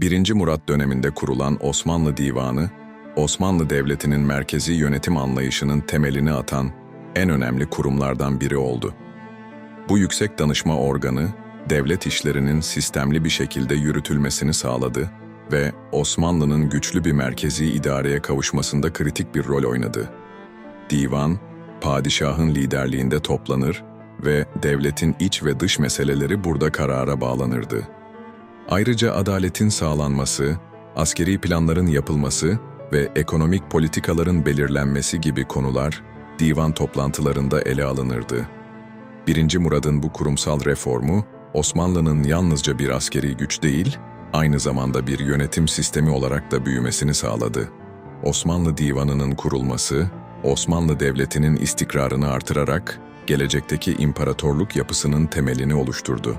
1. Murat döneminde kurulan Osmanlı Divanı, Osmanlı Devleti'nin merkezi yönetim anlayışının temelini atan en önemli kurumlardan biri oldu. Bu yüksek danışma organı, devlet işlerinin sistemli bir şekilde yürütülmesini sağladı ve Osmanlı'nın güçlü bir merkezi idareye kavuşmasında kritik bir rol oynadı. Divan, padişahın liderliğinde toplanır ve devletin iç ve dış meseleleri burada karara bağlanırdı. Ayrıca adaletin sağlanması, askeri planların yapılması ve ekonomik politikaların belirlenmesi gibi konular divan toplantılarında ele alınırdı. 1. Murad'ın bu kurumsal reformu, Osmanlı'nın yalnızca bir askeri güç değil, aynı zamanda bir yönetim sistemi olarak da büyümesini sağladı. Osmanlı Divanı'nın kurulması, Osmanlı Devleti'nin istikrarını artırarak gelecekteki imparatorluk yapısının temelini oluşturdu.